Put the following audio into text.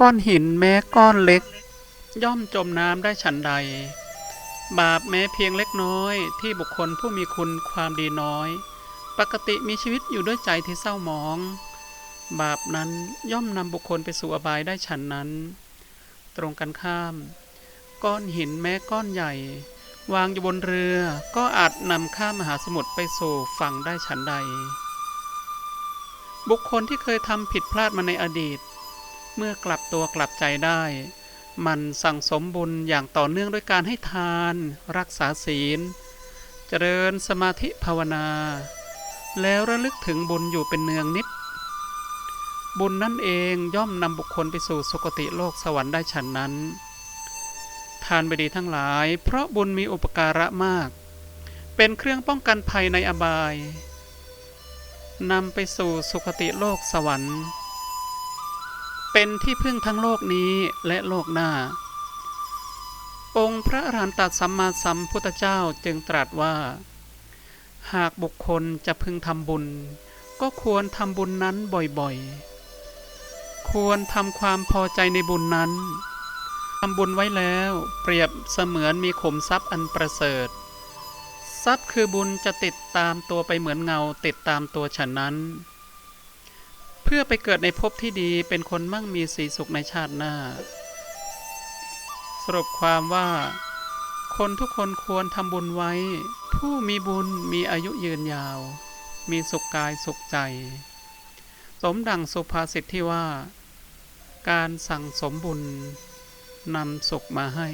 ก้อนหินแม้ก้อนเล็ก ย่อมจมน้ำได้ฉันใด บาปแม้เพียงเล็กน้อย ที่บุคคลผู้มีคุณความดีน้อย ปกติมีชีวิตอยู่ด้วยใจที่เศร้าหมอง บาปนั้นย่อมนำบุคคลไปสู่อบายได้ฉันนั้น ตรงกันข้าม ก้อนหินแม้ก้อนใหญ่ วางอยู่บนเรือก็อาจนำข้ามมหาสมุทรไปสู่ฝั่งได้ฉันใด บุคคลที่เคยทำผิดพลาดมาในอดีต เมื่อกลับตัวกลับใจได้ มันสั่งสมบุญอย่างต่อเนื่องด้วยการให้ทาน รักษาศีล เจริญสมาธิภาวนา แล้วระลึกถึงบุญอยู่เป็นเนืองนิด บุญนั่นเองย่อมนำบุคคลไปสู่สุคติโลกสวรรค์ได้ฉันนั้น ทานบดีทั้งหลาย เพราะบุญมีอุปการะมาก เป็นเครื่องป้องกันภัยในอบายนำไปสู่สุคติโลกสวรรค์ เป็นที่พึ่งทั้งโลกนี้และโลกหน้า องค์พระอรหันตสัมมาสัมพุทธเจ้าจึงตรัสว่า หากบุคคลจะพึงทำบุญ ก็ควรทำบุญนั้นบ่อยๆ ควรทำความพอใจในบุญนั้นทำบุญไว้แล้วเปรียบเสมือนมีขมทรัพย์อันประเสริฐ ทรัพย์คือบุญจะติดตามตัวไปเหมือนเงาติดตามตัวฉันนั้น เพื่อไปเกิดในภพที่ดีเป็นคนมั่งมีสีสุขในชาติหน้า สรุปความว่า คนทุกคนควรทำบุญไว้ ผู้มีบุญมีอายุยืนยาว มีสุขกายสุขใจ สมดังสุภาษิตที่ว่า การสั่งสมบุญนำสุขมาให้